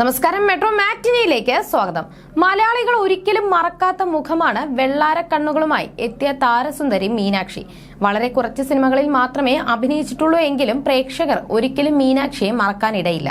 നമസ്കാരം. മെട്രോ മാറ്റിനിയിലേക്ക് സ്വാഗതം. മലയാളികൾ ഒരിക്കലും മറക്കാത്ത മുഖമാണ് വെള്ളാര കണ്ണുകളുമായി എത്തിയ താരസുന്ദരി മീനാക്ഷി. വളരെ കുറച്ച് സിനിമകളിൽ മാത്രമേ അഭിനയിച്ചിട്ടുള്ളൂ എങ്കിലും പ്രേക്ഷകർ ഒരിക്കലും മീനാക്ഷിയെ മറക്കാനിടയില്ല.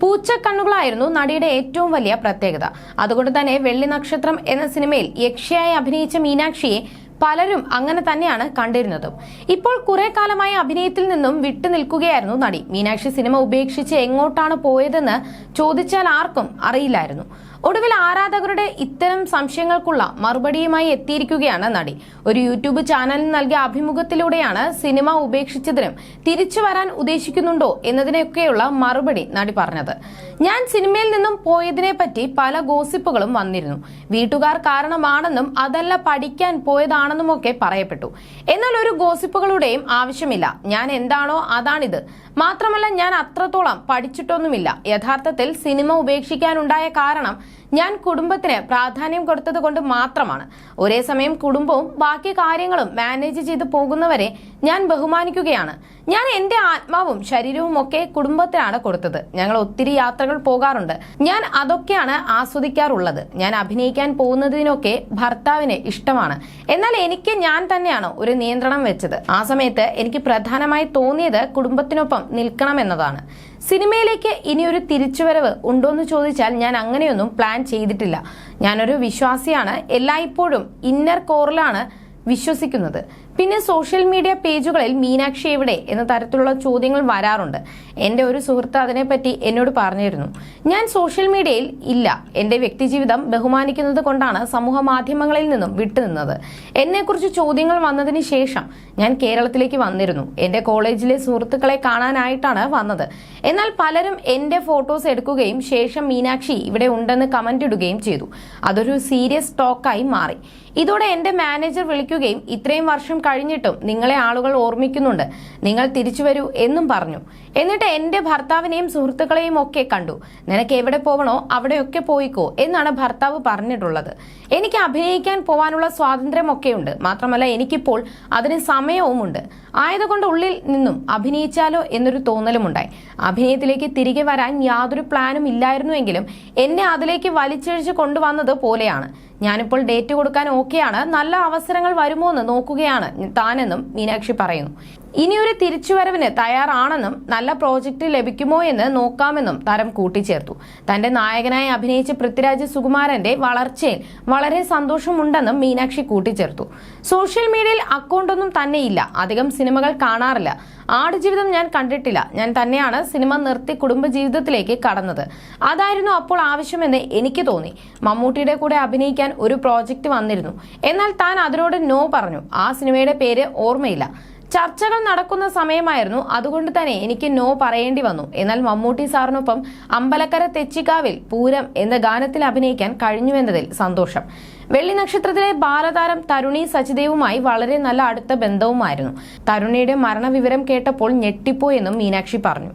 പൂച്ചക്കണ്ണുകളായിരുന്നു നടിയുടെ ഏറ്റവും വലിയ പ്രത്യേകത. അതുകൊണ്ട് തന്നെ വെള്ളി നക്ഷത്രം എന്ന സിനിമയിൽ യക്ഷയായി അഭിനയിച്ച മീനാക്ഷിയെ പലരും അങ്ങനെ തന്നെയാണ് കണ്ടിരുന്നതും. ഇപ്പോൾ കുറെ കാലമായി അഭിനയത്തിൽ നിന്നും വിട്ടു നിൽക്കുകയായിരുന്നു നടി. മീനാക്ഷി സിനിമ ഉപേക്ഷിച്ച് എങ്ങോട്ടാണ് പോയതെന്ന് ചോദിച്ചാൽ ആർക്കും അറിയില്ലായിരുന്നു. ഒടുവിൽ ആരാധകരുടെ ഇത്തരം സംശയങ്ങൾക്കുള്ള മറുപടിയുമായി എത്തിയിരിക്കുകയാണ് നടി. ഒരു യൂട്യൂബ് ചാനലിന് നൽകിയ അഭിമുഖത്തിലൂടെയാണ് സിനിമ ഉപേക്ഷിച്ചതിനും തിരിച്ചു വരാൻ ഉദ്ദേശിക്കുന്നുണ്ടോ എന്നതിനൊക്കെയുള്ള മറുപടി നടി പറഞ്ഞത്. ഞാൻ സിനിമയിൽ നിന്നും പോയതിനെ പറ്റി പല ഗോസിപ്പുകളും വന്നിരുന്നു. വീട്ടുകാർ കാരണമാണെന്നും അതല്ല പഠിക്കാൻ പോയതാണെന്നുമൊക്കെ പറയപ്പെട്ടു. എന്നാൽ ഒരു ഗോസിപ്പുകളുടെയും ആവശ്യമില്ല. ഞാൻ എന്താണോ അതാണിത്. മാത്രമല്ല ഞാൻ അത്രത്തോളം പഠിച്ചിട്ടൊന്നുമില്ല. യഥാർത്ഥത്തിൽ സിനിമ ഉപേക്ഷിക്കാനുണ്ടായ കാരണം ഞാൻ കുടുംബത്തിന് പ്രാധാന്യം കൊടുത്തത് കൊണ്ട് മാത്രമാണ്. ഒരേ സമയം കുടുംബവും ബാക്കി കാര്യങ്ങളും മാനേജ് ചെയ്ത് പോകുന്നവരെ ഞാൻ ബഹുമാനിക്കുകയാണ്. ഞാൻ എന്റെ ആത്മാവും ശരീരവും ഒക്കെ കുടുംബത്തിനാണ് കൊടുത്തത്. ഞങ്ങൾ ഒത്തിരി യാത്രകൾ പോകാറുണ്ട്. ഞാൻ അതൊക്കെയാണ് ആസ്വദിക്കാറുള്ളത്. ഞാൻ അഭിനയിക്കാൻ പോകുന്നതിനൊക്കെ ഭർത്താവിന് ഇഷ്ടമാണ്. എന്നാൽ എനിക്ക് ഞാൻ തന്നെയാണ് ഒരു നിയന്ത്രണം വെച്ചത്. ആ സമയത്ത് എനിക്ക് പ്രധാനമായി തോന്നിയത് കുടുംബത്തിനൊപ്പം നിൽക്കണമെന്നതാണ് സിനിമയിലേക്ക് ഇനിയൊരു തിരിച്ചുവരവ് ഉണ്ടോയെന്ന് ചോദിച്ചാൽ ഞാൻ അങ്ങനെയൊന്നും പ്ലാൻ ചെയ്തിട്ടില്ല. ഞാനൊരു വിശ്വാസിയാണ്. എല്ലായ്പ്പോഴും ഇന്നർ കോറിലാണ് വിശ്വസിക്കുന്നത്. പിന്നെ സോഷ്യൽ മീഡിയ പേജുകളിൽ മീനാക്ഷി എവിടെ എന്ന തരത്തിലുള്ള ചോദ്യങ്ങൾ വരാറുണ്ട്. എന്റെ ഒരു സുഹൃത്ത് അതിനെപ്പറ്റി എന്നോട് പറഞ്ഞിരുന്നു. ഞാൻ സോഷ്യൽ മീഡിയയിൽ ഇല്ല. എന്റെ വ്യക്തിജീവിതം ബഹുമാനിക്കുന്നത് കൊണ്ടാണ് സമൂഹ മാധ്യമങ്ങളിൽ നിന്നും വിട്ടുനിന്നത് എന്നെക്കുറിച്ച് ചോദ്യങ്ങൾ വന്നതിന് ശേഷം ഞാൻ കേരളത്തിലേക്ക് വന്നിരുന്നു. എന്റെ കോളേജിലെ സുഹൃത്തുക്കളെ കാണാനായിട്ടാണ് വന്നത്. എന്നാൽ പലരും എന്റെ ഫോട്ടോസ് എടുക്കുകയും ശേഷം മീനാക്ഷി ഇവിടെ ഉണ്ടെന്ന് കമന്റ് ഇടുകയും ചെയ്തു. അതൊരു സീരിയസ് ടോക്കായി മാറി. ഇതോടെ എന്റെ മാനേജർ വിളിക്കുകയും ഇത്രയും വർഷം കഴിഞ്ഞിട്ടും നിങ്ങളെ ആളുകൾ ഓർമ്മിക്കുന്നുണ്ട്. നിങ്ങൾ തിരിച്ചു വരൂ എന്നും പറഞ്ഞു. എന്നിട്ട് എന്റെ ഭർത്താവിനെയും സുഹൃത്തുക്കളെയും ഒക്കെ കണ്ടു. നിനക്ക് എവിടെ പോകണോ അവിടെയൊക്കെ പോയിക്കോ എന്നാണ് ഭർത്താവ് പറഞ്ഞിട്ടുള്ളത്. എനിക്ക് അഭിനയിക്കാൻ പോവാനുള്ള സ്വാതന്ത്ര്യമൊക്കെയുണ്ട്. മാത്രമല്ല എനിക്കിപ്പോൾ അതിന് സമയവുമുണ്ട്. ആയതുകൊണ്ട് ഉള്ളിൽ നിന്നും അഭിനയിച്ചാലോ എന്നൊരു തോന്നലുമുണ്ടായി. അഭിനയത്തിലേക്ക് തിരികെ വരാൻ യാതൊരു പ്ലാനും ഇല്ലായിരുന്നുവെങ്കിലും എന്നെ അതിലേക്ക് വലിച്ചിഴിച്ച് കൊണ്ടുവന്നത് പോലെയാണ്. ഞാനിപ്പോൾ ഡേറ്റ് കൊടുക്കാൻ ഓക്കെയാണ്. നല്ല അവസരങ്ങൾ വരുമോ എന്ന് നോക്കുകയാണ് താനെന്നും മീനാക്ഷി പറയുന്നു. ഇനിയൊരു തിരിച്ചുവരവിന് തയ്യാറാണെന്നും നല്ല പ്രോജക്റ്റ് ലഭിക്കുമോ എന്ന് നോക്കാമെന്നും താരം കൂട്ടിച്ചേർത്തു. തന്റെ നായകനായി അഭിനയിച്ച പൃഥ്വിരാജ് സുകുമാരന്റെ വളർച്ചയിൽ വളരെ സന്തോഷമുണ്ടെന്നും മീനാക്ഷി കൂട്ടിച്ചേർത്തു. സോഷ്യൽ മീഡിയയിൽ അക്കൗണ്ടൊന്നും തന്നെയില്ല. അധികം സിനിമകൾ കാണാറില്ല. ആടുജീവിതം ഞാൻ കണ്ടിട്ടില്ല. ഞാൻ തന്നെയാണ് സിനിമ നിർത്തി കുടുംബജീവിതത്തിലേക്ക് കടന്നത്. അതായിരുന്നു അപ്പോൾ ആവശ്യമെന്ന് എനിക്ക് തോന്നി. മമ്മൂട്ടിയുടെ കൂടെ അഭിനയിക്കാൻ ഒരു പ്രോജക്റ്റ് വന്നിരുന്നു. എന്നാൽ താൻ അതിനോട് നോ പറഞ്ഞു. ആ സിനിമയുടെ പേര് ഓർമ്മയില്ല. ചർച്ചകൾ നടക്കുന്ന സമയമായിരുന്നു. അതുകൊണ്ട് തന്നെ എനിക്ക് നോ പറയേണ്ടി വന്നു. എന്നാൽ മമ്മൂട്ടി സാറിനൊപ്പം അമ്പലക്കര തെച്ചിക്കാവിൽ പൂരം എന്ന ഗാനത്തിൽ അഭിനയിക്കാൻ കഴിഞ്ഞുവെന്നതിൽ സന്തോഷം. വെള്ളി നക്ഷത്രത്തിലെ ബാലതാരം തരുണി സച്ചിദേവുമായി വളരെ നല്ല അടുത്ത ബന്ധവുമായിരുന്നു. തരുണിയുടെ മരണവിവരം കേട്ടപ്പോൾ ഞെട്ടിപ്പോയെന്നും മീനാക്ഷി പറഞ്ഞു.